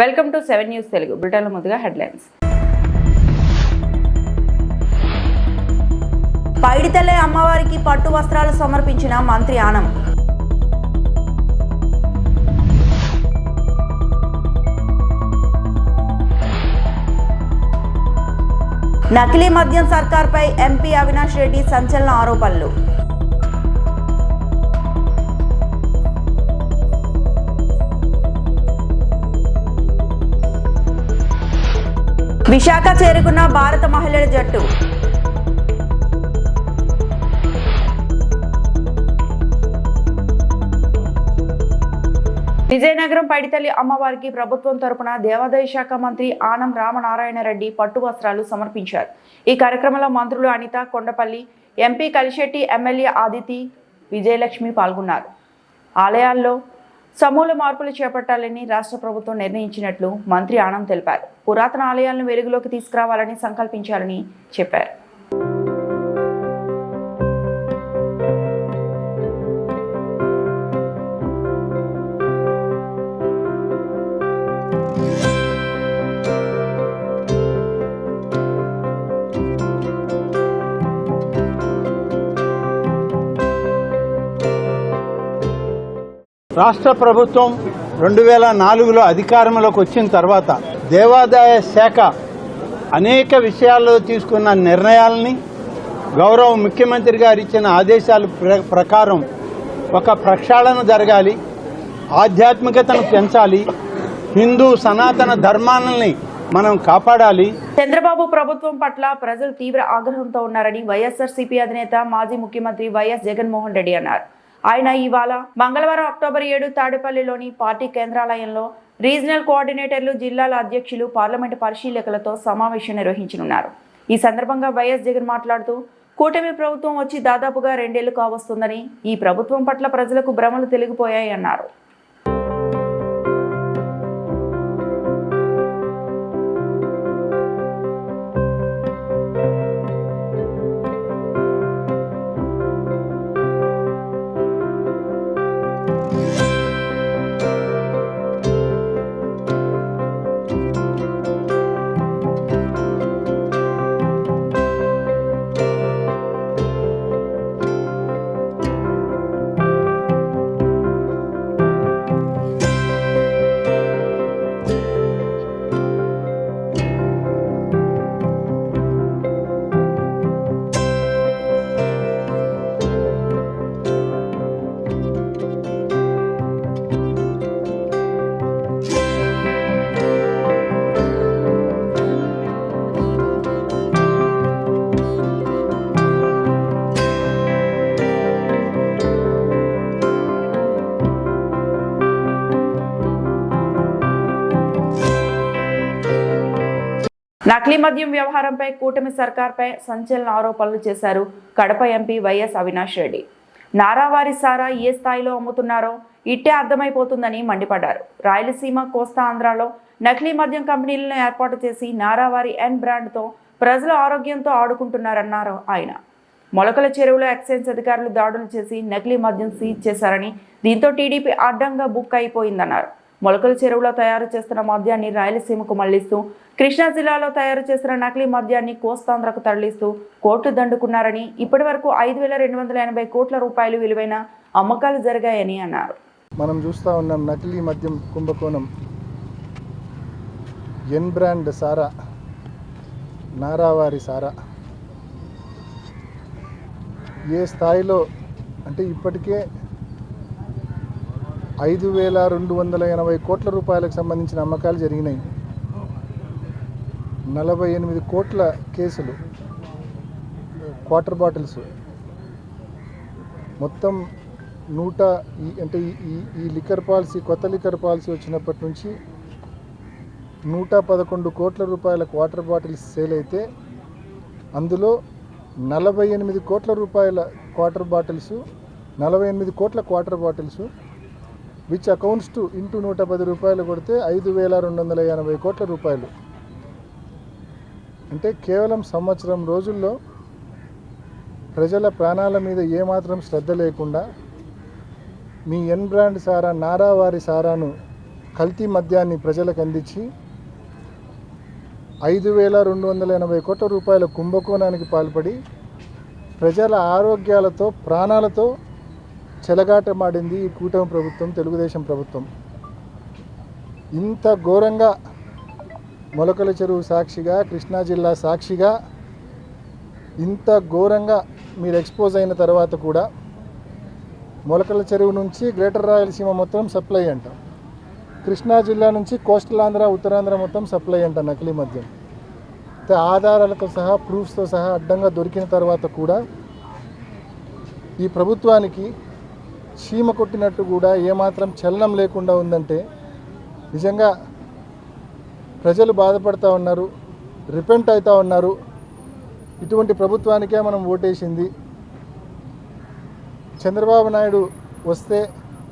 Welcome to seven news Telugu బ్రిటన్లో ముందుగా headlines. పైడితల్లే అమ్మవారికి పట్టు వస్త్రాలు సమర్పించిన మంత్రి ఆనం. నకిలీ మద్యం సర్కార్పై ఎంపీ అవినాష్ రెడ్డి సంచలన ఆరోపణలు. విశాఖ చేరుకున్న భారత మహిళల జట్టు. విజయనగరం పైడితల్లి అమ్మవారికి ప్రభుత్వం తరపున దేవాదాయ శాఖ మంత్రి ఆనం రామనారాయణ రెడ్డి పట్టు వస్త్రాలు సమర్పించారు. ఈ కార్యక్రమంలో మంత్రులు అనిత కొండపల్లి ఎంపీ కలిశెట్టి ఎమ్మెల్యే ఆదితి విజయలక్ష్మి పాల్గొన్నారు. ఆలయాల్లో సమూల మార్పులు చేపట్టాలని రాష్ట్ర ప్రభుత్వం నిర్ణయించినట్లు మంత్రి ఆనంద్ తెలిపారు. పురాతన ఆలయాలను వెలుగులోకి తీసుకురావాలని సంకల్పించాలని చెప్పారు. రాష్ట్ర ప్రభుత్వం రెండు వేల నాలుగులో అధికారంలోకి వచ్చిన తర్వాత దేవాదాయ శాఖ అనేక విషయాల్లో తీసుకున్న నిర్ణయాలని గౌరవ ముఖ్యమంత్రి గారు ఇచ్చిన ఆదేశాల ప్రకారం ఒక ప్రక్షాళన జరగాలి ఆధ్యాత్మికతను పెంచాలి హిందూ సనాతన ధర్మాలని మనం కాపాడాలి. చంద్రబాబు ప్రభుత్వం పట్ల ప్రజలు తీవ్ర ఆగ్రహంతో ఉన్నారని వైఎస్ఆర్సీపీ అధినేత మాజీ ముఖ్యమంత్రి వైఎస్ జగన్మోహన్ రెడ్డి అన్నారు. ఆయన ఇవాళ మంగళవారం అక్టోబర్ ఏడు తాడేపల్లిలోని పార్టీ కేంద్రాలయంలో రీజనల్ కోఆర్డినేటర్లు జిల్లాల అధ్యక్షులు పార్లమెంటు పరిశీలకులతో సమావేశం నిర్వహించనున్నారు. ఈ సందర్భంగా వైఎస్ జగన్ మాట్లాడుతూ కూటమి ప్రభుత్వం వచ్చి దాదాపుగా రెండేళ్ళు కావస్తుందని ఈ ప్రభుత్వం పట్ల ప్రజలకు భ్రమలు తెలిగిపోయాయన్నారు. నకిలీ మద్యం వ్యవహారంపై కూటమి సర్కార్పై సంచలన ఆరోపణలు చేశారు కడప ఎంపీ వైఎస్ అవినాష్ రెడ్డి. నారావారి సారా ఏ స్థాయిలో అమ్ముతున్నారో ఇట్టే అర్థమైపోతుందని మండిపడ్డారు. రాయలసీమ కోస్తా ఆంధ్రాలో నకిలీ మద్యం కంపెనీలను ఏర్పాటు చేసి నారావారి ఎన్ బ్రాండ్తో ప్రజల ఆరోగ్యంతో ఆడుకుంటున్నారన్నారు ఆయన. మొలకల చెరువులో ఎక్సైజ్ అధికారులు దాడులు చేసి నకిలీ మద్యం సీజ్ చేశారని దీంతో టీడీపీ అడ్డంగా బుక్ అయిపోయిందన్నారు. మొలకల చెరువులో తయారు చేస్తున్న మద్యాన్ని రాయలసీమకు మళ్ళిస్తూ కృష్ణా జిల్లాలో తయారు చేసిన నకిలీ మద్యాన్ని కోస్తాంధ్రకు తరలిస్తూ కోర్టు దండుకున్నారని ఇప్పటి వరకు ఐదు వేల రెండు వందల ఎనభై కోట్ల రూపాయలు విలువైన అమ్మకాలు జరిగాయని అన్నారు. మనం చూస్తూ ఉన్నాం నకిలీ మద్యం కుంభకోణం. ఎన్ బ్రాండ్ సారా నారావారి సారా. ఏ స్థాయిలో అంటే ఇప్పటికే ఐదు వేల రెండు వందల ఎనభై కోట్ల రూపాయలకు సంబంధించిన అమ్మకాలు జరిగినాయి. నలభై ఎనిమిది కోట్ల కేసులు క్వార్టర్ బాటిల్స్. మొత్తం నూట ఈ అంటే ఈ- ఈ ఈ లిక్కర్ పాలసీ కొత్త లిక్కర్ పాలసీ వచ్చినప్పటి నుంచి నూట పదకొండు కోట్ల రూపాయల క్వార్టర్ బాటిల్స్ సేల్ అయితే అందులో నలభై ఎనిమిది కోట్ల రూపాయల క్వార్టర్ బాటిల్స్ నలభై ఎనిమిది కోట్ల quarter bottles which accounts to into నూట పది రూపాయలు కొడితే ఐదు వేల రెండు వందల ఎనభై కోట్ల రూపాయలు. అంటే కేవలం సంవత్సరం రోజుల్లో ప్రజల ప్రాణాల మీద ఏమాత్రం శ్రద్ధ లేకుండా మీ ఎన్ బ్రాండ్ సారా నారావారి సారాను కల్తీ మద్యాన్ని ప్రజలకు అందించి ఐదు వేల రెండు వందల ఎనభై కోట్ల రూపాయల కుంభకోణానికి పాల్పడి ప్రజల ఆరోగ్యాలతో ప్రాణాలతో చెలగాటమాడింది ఈ కూటమి ప్రభుత్వం తెలుగుదేశం ప్రభుత్వం. ఇంత ఘోరంగా మొలకల చెరువు సాక్షిగా కృష్ణా జిల్లా సాక్షిగా ఇంత ఘోరంగా మీరు ఎక్స్పోజ్ అయిన తర్వాత కూడా మొలకల చెరువు నుంచి గ్రేటర్ రాయలసీమ మొత్తం సప్లై అంట. కృష్ణా జిల్లా నుంచి కోస్టల్ ఆంధ్ర ఉత్తరాంధ్ర మొత్తం సప్లై అంట నకిలీ మద్యం. ఆధారాలతో సహా ప్రూఫ్స్తో సహా అడ్డంగా దొరికిన తర్వాత కూడా ఈ ప్రభుత్వానికి చీమ కొట్టినట్టు కూడా ఏమాత్రం చలనం లేకుండా ఉందంటే నిజంగా ప్రజలు బాధపడతా ఉన్నారు రిపెంట్ అవుతా ఉన్నారు. ఇటువంటి ప్రభుత్వానికే మనం ఓటేసింది. చంద్రబాబు నాయుడు వస్తే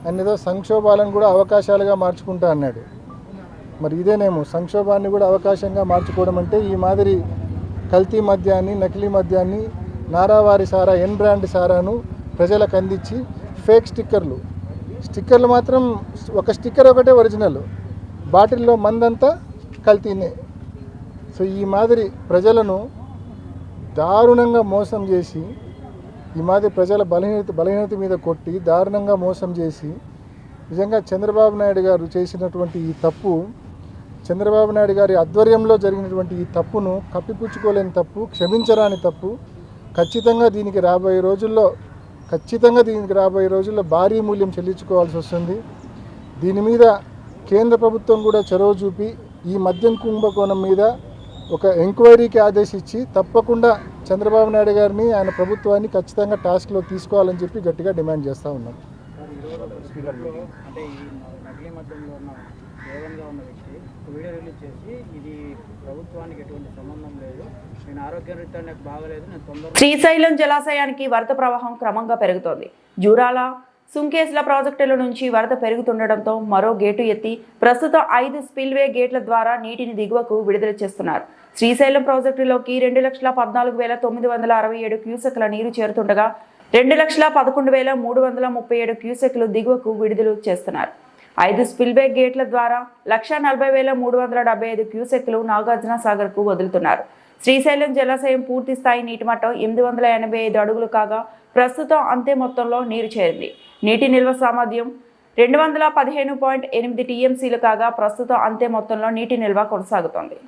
ఆయన సంక్షోభాలను కూడా అవకాశాలుగా మార్చుకుంటా అన్నాడు. మరి ఇదేనేమో సంక్షోభాన్ని కూడా అవకాశంగా మార్చుకోవడం అంటే ఈ మాదిరి కల్తీ మద్యాన్ని నకిలీ మద్యాన్ని నారావారి సారా ఎన్ బ్రాండ్ సారాను ప్రజలకు అందించి ఫేక్ స్టిక్కర్లు. స్టిక్కర్లు మాత్రం ఒక స్టిక్కర్ ఒకటే ఒరిజినల్. బాటిల్లో మందంతా కల్తీనే. సో ఈ మాదిరి ప్రజలను దారుణంగా మోసం చేసి ఈ మాదిరి ప్రజల బలహీనత బలహీనత మీద కొట్టి దారుణంగా మోసం చేసి నిజంగా చంద్రబాబు నాయుడు గారు చేసినటువంటి ఈ తప్పు చంద్రబాబు నాయుడు గారి ఆధ్వర్యంలో జరిగినటువంటి ఈ తప్పును కప్పిపుచ్చుకోలేని తప్పు క్షమించరాని తప్పు ఖచ్చితంగా దీనికి రాబోయే రోజుల్లో ఖచ్చితంగా దీనికి రాబోయే రోజుల్లో భారీ మూల్యం చెల్లించుకోవాల్సి వస్తుంది. దీని మీద కేంద్ర ప్రభుత్వం కూడా చొరవ చూపి ఈ మద్యం కుంభకోణం మీద ఒక ఎంక్వైరీకి ఆదేశించి తప్పకుండా చంద్రబాబు నాయుడు గారిని ఆయన ప్రభుత్వాన్ని ఖచ్చితంగా టాస్క్లో తీసుకోవాలని చెప్పి గట్టిగా డిమాండ్ చేస్తూ ఉన్నాం. చేసి ఇది ప్రభుత్వానికి ఎటువంటి సంబంధం లేదు. శ్రీశైలం జలాశయానికి వరద ప్రవాహం క్రమంగా పెరుగుతోంది. జూరాల సుంకేస్ల ప్రాజెక్టుల నుంచి వరద పెరుగుతుండటంతో మరో గేటు ఎత్తి ప్రస్తుతం ఐదు స్పిల్వే గేట్ల ద్వారా నీటిని దిగువకు విడుదల చేస్తున్నారు. శ్రీశైలం ప్రాజెక్టులోకి రెండు లక్షల పద్నాలుగు వేల తొమ్మిది వందల అరవై ఏడు క్యూసెక్ల నీరు చేరుతుండగా రెండు లక్షల పదకొండు వేల మూడు వందల ముప్పై ఏడు క్యూసెక్లు దిగువకు విడుదల చేస్తున్నారు. ఐదు స్పిల్వే గేట్ల ద్వారా లక్ష నలభై వేల మూడు వందల డెబ్బై ఐదు క్యూసెక్లు నాగార్జున సాగర్కు వదులుతున్నారు. శ్రీశైలం జలాశయం పూర్తి స్థాయి నీటి మట్టం ఎనిమిది వందల ఎనభై ఐదు అడుగులు కాగా ప్రస్తుతం అంతే మొత్తంలో నీరు చేరింది. నీటి నిల్వ సామర్థ్యం రెండు వందల పదిహేను పాయింట్ ఎనిమిది టీఎంసీలు కాగా ప్రస్తుతం అంతే మొత్తంలో నీటి నిల్వ కొనసాగుతోంది.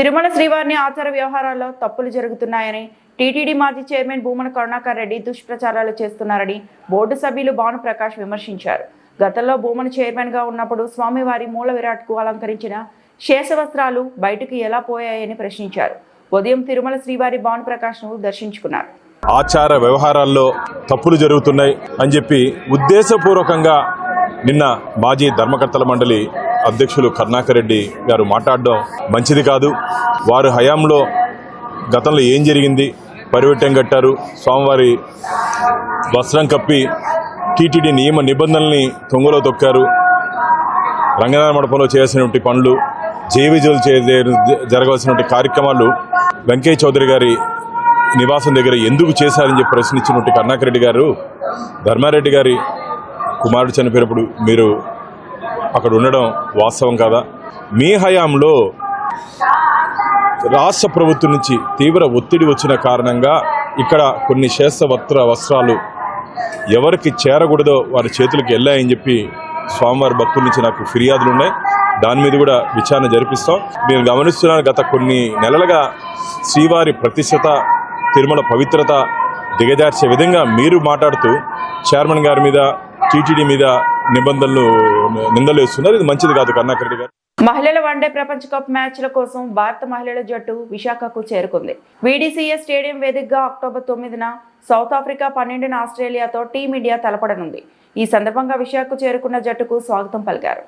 తిరుమల శ్రీవారిని ఆచార వ్యవహారాల్లో తప్పులు జరుగుతున్నాయని టీటీడీ మాజీ చైర్మన్ భూమన కరుణాకర్ రెడ్డి దుష్ప్రచారాలు చేస్తున్నారని బోర్డు సభ్యులు భానుప్రకాష్ విమర్శించారు. గతంలో భూమన చైర్మన్గా ఉన్నప్పుడు స్వామివారి మూల విరాట్కు అలంకరించిన శేషవస్త్రాలు బయటకు ఎలా పోయాయని ప్రశ్నించారు. ఉదయం తిరుమల శ్రీవారి భానుప్రకాష్ను దర్శించుకున్నారు. ఆచార వ్యవహారాల్లో తప్పులు జరుగుతున్నాయి అని చెప్పి ఉద్దేశపూర్వకంగా నిన్న మాజీ ధర్మకర్తల మండలి అధ్యక్షులు కర్ణాకర్ రెడ్డి గారు మాట్లాడడం మంచిది కాదు. వారు హయాంలో గతంలో ఏం జరిగింది? పరివెట్టం కట్టారు. స్వామివారి వస్త్రం కప్పి టీటీడీ నియమ నిబంధనల్ని తొంగలో తొక్కారు. రంగనాథ మండపంలో చేయాల్సినటువంటి పనులు జేవిజులు చే జరగవలసినటువంటి కార్యక్రమాలు వెంకయ్య చౌదరి గారి నివాసం దగ్గర ఎందుకు చేశారని చెప్పి ప్రశ్నించినటువంటి కర్ణాకరెడ్డి రెడ్డి గారు ధర్మారెడ్డి గారి కుమారుడు చనిపోయినప్పుడు మీరు అక్కడ ఉండడం వాస్తవం కాదా? మీ హయాంలో రాష్ట్ర ప్రభుత్వం నుంచి తీవ్ర ఒత్తిడి వచ్చిన కారణంగా ఇక్కడ కొన్ని శాస్త్రవస్త్ర వస్త్రాలు ఎవరికి చేరకూడదో వారి చేతులకు వెళ్ళాయని చెప్పి స్వామివారి భక్తుల నుంచి నాకు ఫిర్యాదులు ఉన్నాయి. దాని మీద కూడా విచారణ జరిపిస్తాం. నేను గమనిస్తున్నాను గత కొన్ని నెలలుగా శ్రీవారి ప్రతిష్టత తిరుమల పవిత్రత దిగజార్చే విధంగా మీరు మాట్లాడుతూ చైర్మన్ గారి మీద టీటీడీ మీద నిబంధనలు నిందలు వేస్తున్నారు. ఇది మంచిది కాదు కర్ణాకరెడ్డి గారు. మహిళల వన్డే ప్రపంచ కప్ మ్యాచ్ల కోసం భారత మహిళల జట్టు విశాఖకు చేరుకుంది. వీడీసీఎస్ స్టేడియం వేదికగా అక్టోబర్ తొమ్మిదిన సౌత్ ఆఫ్రికా పన్నెండున ఆస్ట్రేలియాతో టీమిండియా తలపడనుంది. ఈ సందర్భంగా విశాఖకు చేరుకున్న జట్టుకు స్వాగతం పలికారు.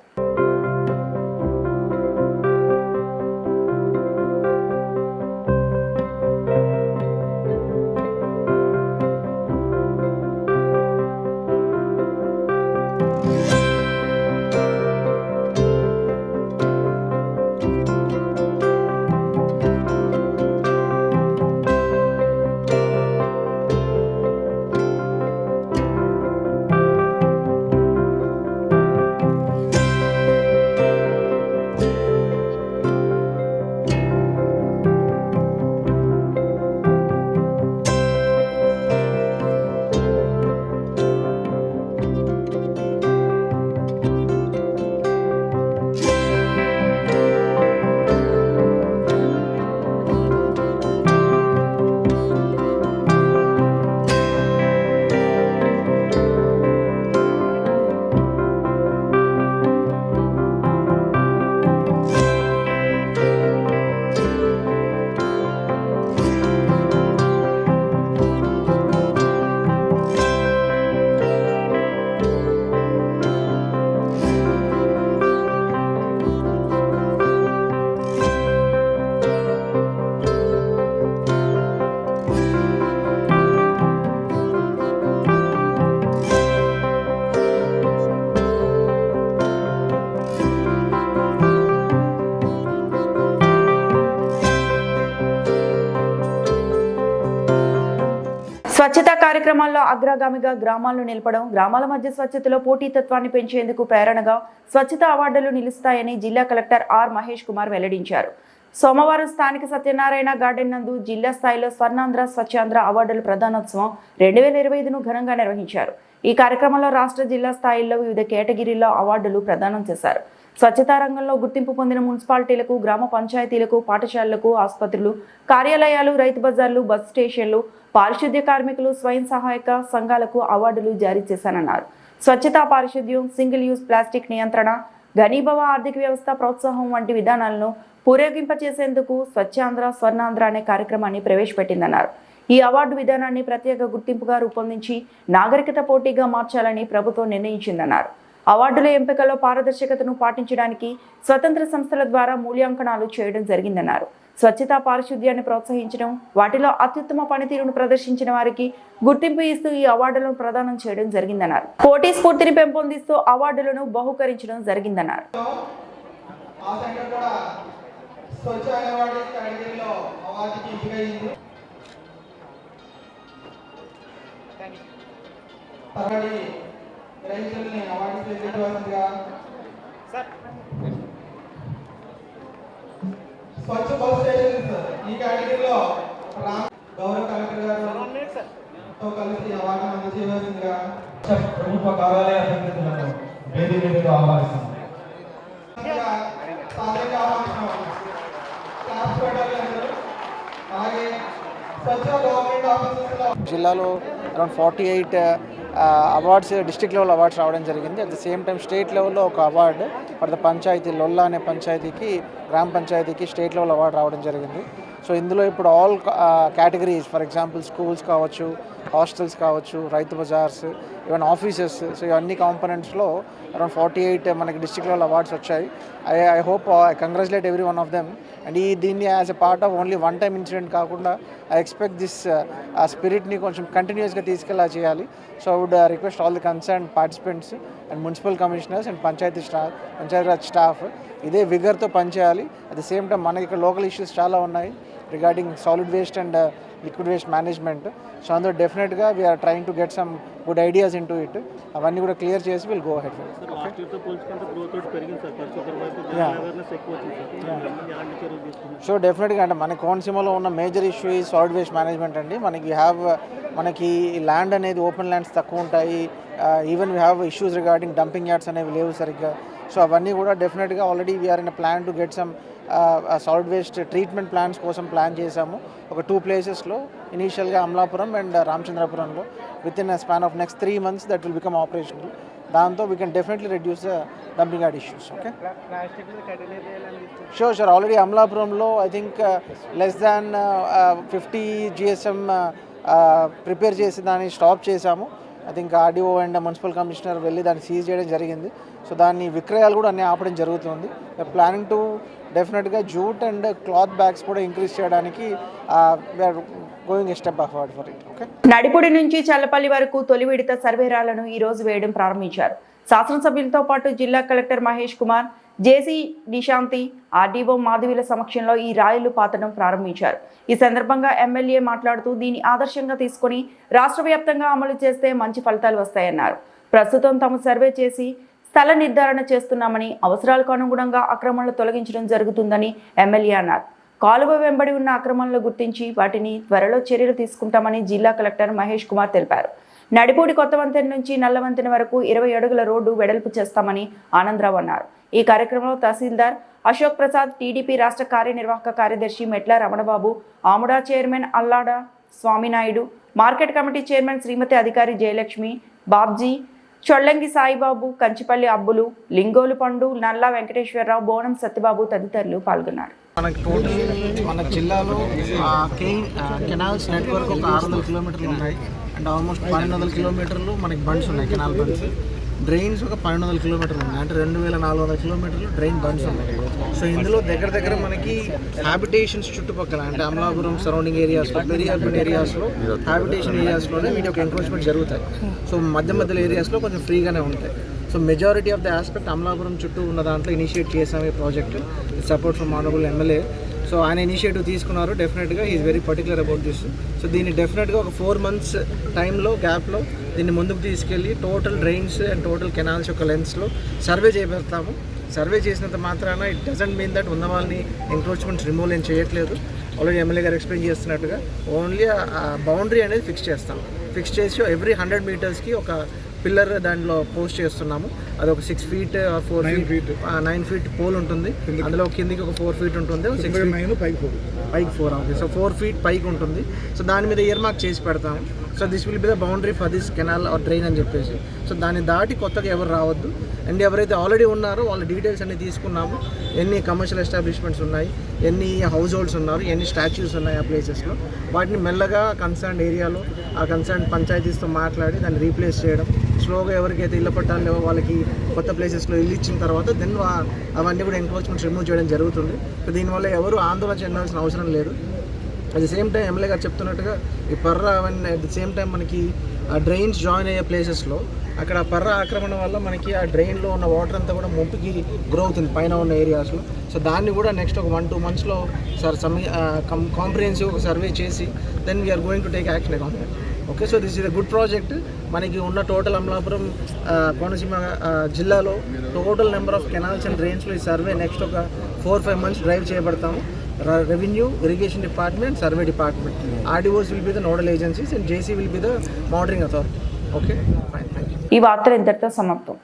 స్వచ్ఛత కార్యక్రమాల్లో అగ్రగామిగా గ్రామాలను నిలపడం గ్రామాల మధ్య స్వచ్ఛతలో పోటీతత్వాన్ని పెంచేందుకు ప్రేరణగా స్వచ్ఛత అవార్డులు నిలుస్తాయని జిల్లా కలెక్టర్ ఆర్ మహేష్ కుమార్ వెల్లడించారు. సోమవారం స్థానిక సత్యనారాయణ గార్డెన్ నందు జిల్లా స్థాయిలో స్వర్ణాంధ్ర స్వచ్ఛాంధ్ర అవార్డుల ప్రధానోత్సవం రెండు వేల ఇరవై ఐదును ఘనంగా నిర్వహించారు. ఈ కార్యక్రమంలో రాష్ట్ర జిల్లా స్థాయిలో వివిధ కేటగిరీల్లో అవార్డులు ప్రదానం చేశారు. స్వచ్ఛతా రంగంలో గుర్తింపు పొందిన మున్సిపాలిటీలకు గ్రామ పంచాయతీలకు పాఠశాలలకు ఆసుపత్రులు కార్యాలయాలు రైతు బజార్లు బస్ స్టేషన్లు పారిశుద్ధ్య కార్మికులు స్వయం సహాయక సంఘాలకు అవార్డులు జారీ చేశానన్నారు. స్వచ్ఛతా పారిశుద్ధ్యం సింగిల్ యూజ్ ప్లాస్టిక్ నియంత్రణ ఘనీభవ ఆర్థిక వ్యవస్థ ప్రోత్సాహం వంటి విధానాలను పూరేగింపచేసేందుకు స్వచ్ఛాంధ్ర స్వర్ణాంధ్ర అనే కార్యక్రమాన్ని ప్రవేశపెట్టిందన్నారు. ఈ అవార్డు విధానాన్ని ప్రత్యేక గుర్తింపుగా రూపొందించి నాగరికత పోటీగా మార్చాలని ప్రభుత్వం నిర్ణయించిందన్నారు. అవార్డుల ఎంపికలో పారదర్శకతను పాటించడానికి స్వతంత్ర సంస్థల ద్వారా మూల్యాంకనాలు చేయడం జరిగిందన్నారు. స్వచ్ఛతా పారిశుద్ధ్యాన్ని ప్రోత్సహించడం వాటిలో అత్యుత్తమ పనితీరును ప్రదర్శించిన వారికి గుర్తింపు ఇస్తూ ఈ అవార్డులను ప్రదానం చేయడం జరిగిందన్నారు. పోటీ స్ఫూర్తిని పెంపొందిస్తూ అవార్డులను బహుకరించడం జరిగిందన్నారు. ఆ రైతుల్ని అవార్డు స్వీకరించవలసిందిగా స్వచ్ఛ బస్ స్టేషన్స్ ఈ కేటగిరీలో రామ్ గౌరవ కలెక్టర్ గారు కలిసి అవార్డు అందజేయవలసిందిగా ప్రభుత్వ కార్యాలయ వేది వేదిక ఆఫీసెస్లో జిల్లాలో around forty eight awards district level awards రావడం జరిగింది. At the same time state లెవెల్లో ఒక award for the panchayat Lolla అనే పంచాయతీకి గ్రామ పంచాయతీకి స్టేట్ లెవెల్ అవార్డు రావడం జరిగింది. సో ఇందులో ఇప్పుడు all categories for example schools కావచ్చు హాస్టల్స్ కావచ్చు రైతు బజార్స్ ఈవెన్ ఆఫీసెస్ సో ఇవన్నీ కాంపనెంట్స్లో అరౌండ్ ఫార్టీ ఎయిట్ మనకి డిస్ట్రిక్ట్ లెవెల్ అవార్డ్స్ వచ్చాయి. I I hope I congratulate every one of them and ఈ దీన్ని as a part of only one time incident కాకుండా ఐ ఎక్స్పెక్ట్ దిస్ ఆ స్పిరిట్ని కొంచెం కంటిన్యూస్గా తీసుకెళ్ళా చేయాలి. So I would request all the concern participants and municipal commissioners and panchayat staff Panchayati Raj staff ఇదే విగర్తో పనిచేయాలి. అట్ ద సేమ్ టైం మనకి ఇక్కడ లోకల్ ఇష్యూస్ చాలా ఉన్నాయి. Regarding solid waste and liquid waste management so అందులో డెఫినెట్గా we're trying to get some good ideas in to it అవన్నీ కూడా క్లియర్ చేసి విల్ గో హెడ్ సో డెఫినెట్గా అంటే మన కోనసీమలో ఉన్న మేజర్ ఇష్యూ ఈ సాలిడ్ వేస్ట్ మేనేజ్మెంట్ అండి. మనకి హ్యావ్ మనకి ల్యాండ్ అనేది ఓపెన్ ల్యాండ్స్ తక్కువ ఉంటాయి. Even we have issues regarding dumping yards అనేవి లేవు సరిగ్గా. సో అవన్నీ కూడా డెఫినెట్గా already we're in plan to get some solid waste treatment plans కోసం ప్లాన్ చేశాము. ఒక టూ ప్లేసెస్లో ఇనీషియల్గా Amalapuram and రామచంద్రపురంలో. With in span of next three months that will become operational దాంతో we can definitely reduce the dumping yard issues okay sure sure already అమలాపురంలో I think less than fifty GSM prepare చేసి దాన్ని stop చేశాము. I think RDO and municipal commissioner వెళ్ళి దాన్ని seize చేయడం జరిగింది. So దాన్ని విక్రయాలు కూడా అన్నీ ఆపడం జరుగుతుంది. ప్లానింగ్ టు డెఫినెట్గా జూట్ అండ్ క్లాత్ బ్యాగ్స్ కూడా ఇంక్రీజ్ చేయడానికి going step for it okay Nadipodi నుంచి చల్లపల్లి వరకు తొలి విడత సర్వేరాలను ఈ రోజు వేయడం ప్రారంభించారు. శాసనసభ్యులతో పాటు జిల్లా collector Mahesh Kumar JC Nishanthi RDO మాధవిల సమక్షంలో ఈ రాయిలు పాతడం ప్రారంభించారు. ఈ సందర్భంగా ఎమ్మెల్యే మాట్లాడుతూ దీన్ని ఆదర్శంగా తీసుకొని రాష్ట్ర వ్యాప్తంగా అమలు చేస్తే మంచి ఫలితాలు వస్తాయన్నారు. ప్రస్తుతం తాము సర్వే చేసి స్థల నిర్ధారణ చేస్తున్నామని అవసరాలకు అనుగుణంగా అక్రమాలను తొలగించడం జరుగుతుందని ఎమ్మెల్యే అన్నారు. కాలువ వెంబడి ఉన్న అక్రమాలను గుర్తించి వాటిని త్వరలో చర్యలు తీసుకుంటామని జిల్లా కలెక్టర్ మహేష్ కుమార్ తెలిపారు. నడిపూడి కొత్త వంతెన నుంచి నల్ల వంతెన వరకు ఇరవై అడుగుల రోడ్డు వెడల్పు చేస్తామని ఆనందరావు అన్నారు. ఈ కార్యక్రమంలో తహసీల్దార్ అశోక్ ప్రసాద్ టీడీపీ రాష్ట్ర కార్యనిర్వాహక కార్యదర్శి Metla Ramanababu AMUDA chairman Allada Swaminaidu market committee chairman Srimati అధికారి జయలక్ష్మి బాబ్జీ చొల్లంగి సాయిబాబు కంచిపల్లి అబ్బులు లింగోలు పండు నల్లా వెంకటేశ్వరరావు బోనం సత్యబాబు తదితరులు పాల్గొన్నారు. మనకి టోటల్ మన జిల్లాలో కెనాల్స్ నెట్వర్క్ ఒక ఆరు వందల కిలోమీటర్లు ఉన్నాయి అండ్ ఆల్మోస్ట్ పన్నెండు వందల కిలోమీటర్లు మనకి బండ్స్ ఉన్నాయి కెనాల్ బండ్స్. డ్రైన్స్ ఒక పన్నెండు వందల కిలోమీటర్లు ఉన్నాయి. అంటే రెండు వేల నాలుగు వందల కిలోమీటర్లు డ్రైన్ బండ్స్ ఉన్నాయి సో ఇందులో దగ్గర దగ్గర మనకి హ్యాబిటేషన్స్ చుట్టుపక్కల అంటే అమలాపురం సరౌండింగ్ ఏరియాస్లో వెరీ అర్బన్ ఏరియాస్లో హ్యాబిటేషన్ ఏరియాస్లోనే వీటి యొక్క ఎంక్రోచ్మెంట్ జరుగుతాయి. సో మధ్య మధ్యలో ఏరియాస్లో కొంచెం ఫ్రీగానే ఉంటాయి. So majority of the aspect Amalapuram చుట్టూ ఉన్న దాంట్లో ఇనిషియేట్ చేసాము ఈ project support from honourable MLA so ఆయన ఇనిషియేటివ్ తీసుకున్నారు. డెఫినెట్గా is very particular about this so దీన్ని డెఫినెట్గా ఒక ఫోర్ మంత్స్ టైంలో గ్యాప్లో దీన్ని ముందుకు తీసుకెళ్ళి total drains and total canals యొక్క లెన్స్లో సర్వే చేపెడతాము సర్వే చేసినంత మాత్రాన ఇట్ డజంట్ మీన్ దట్ ఉన్న వాళ్ళని ఎంక్రోచ్మెంట్స్ రిమూవ్ నేను చేయట్లేదు ఆల్రెడీ ఎమ్మెల్యే గారు ఎక్స్ప్లెయిన్ చేస్తున్నట్టుగా. ఓన్లీ ఆ బౌండరీ అనేది ఫిక్స్ చేస్తాం. ఫిక్స్ చేసి ఎవ్రీ హండ్రెడ్ మీటర్స్కి ఒక పిల్లర్ దాంట్లో పోస్ట్ చేస్తున్నాము. అది ఒక six feet four feet nine feet pole ఉంటుంది. అందులో కిందికి ఒక ఫోర్ ఫీట్ ఉంటుంది. సిక్స్ పైకి ఫోర్ పైకి ఫోర్ అవుతుంది సో ఫోర్ ఫీట్ పైకి ఉంటుంది. సో దాని మీద ఇయర్ మార్క్ చేసి పెడతాము. So this will be the boundary for this canal or drain అని చెప్పేసి. సో దాన్ని దాటి కొత్తగా ఎవరు రావద్దు. అండ్ ఎవరైతే ఆల్రెడీ ఉన్నారో వాళ్ళ డీటెయిల్స్ అన్ని తీసుకున్నాము. ఎన్ని కమర్షియల్ ఎస్టాబ్లిష్మెంట్స్ ఉన్నాయి ఎన్ని హౌస్ హోల్డ్స్ ఉన్నారు ఎన్ని స్టాచ్యూస్ ఉన్నాయి ఆ ప్లేసెస్లో వాటిని మెల్లగా కన్సర్న్ ఏరియాలో ఆ కన్సర్న్ పంచాయతీస్తో మాట్లాడి దాన్ని రీప్లేస్ చేయడం. స్లోగా ఎవరికైతే ఇళ్ళ పట్టాలు లేవో వాళ్ళకి కొత్త ప్లేసెస్లో ఇల్లు ఇచ్చిన తర్వాత దెన్ అవన్నీ కూడా ఎన్క్రోచ్మెంట్స్ రిమూవ్ చేయడం జరుగుతుంది. దీనివల్ల ఎవరు ఆందోళన చెందాల్సిన అవసరం లేదు. At the same time MLA గారు చెప్తున్నట్టుగా ఈ పర్ర అవన్నీ అట్ ది సేమ్ టైం మనకి ఆ డ్రైన్స్ జాయిన్ అయ్యే ప్లేసెస్లో అక్కడ పర్ర ఆక్రమణ వల్ల మనకి ఆ డ్రైన్లో ఉన్న వాటర్ అంతా కూడా ముంపుకి గ్రో అవుతుంది పైన ఉన్న ఏరియాస్లో సో దాన్ని కూడా నెక్స్ట్ ఒక వన్ టూ మంత్స్లో సార్ సమ్ కాంప్రిహెన్సివ్ ఒక సర్వే చేసి then we're going to take action account okay so this is a good project మనకి ఉన్న టోటల్ అమలాపురం కోనసీమ జిల్లాలో total number of canals and డ్రైన్స్లో ఈ సర్వే నెక్స్ట్ ఒక four five months drive చేయబడతాము. Revenue irrigation department survey department RDOs will be the nodal agencies and JC will be the monitoring authority okay fine thank you ఈ వార్తలు ఇంతటితో సమాప్తం.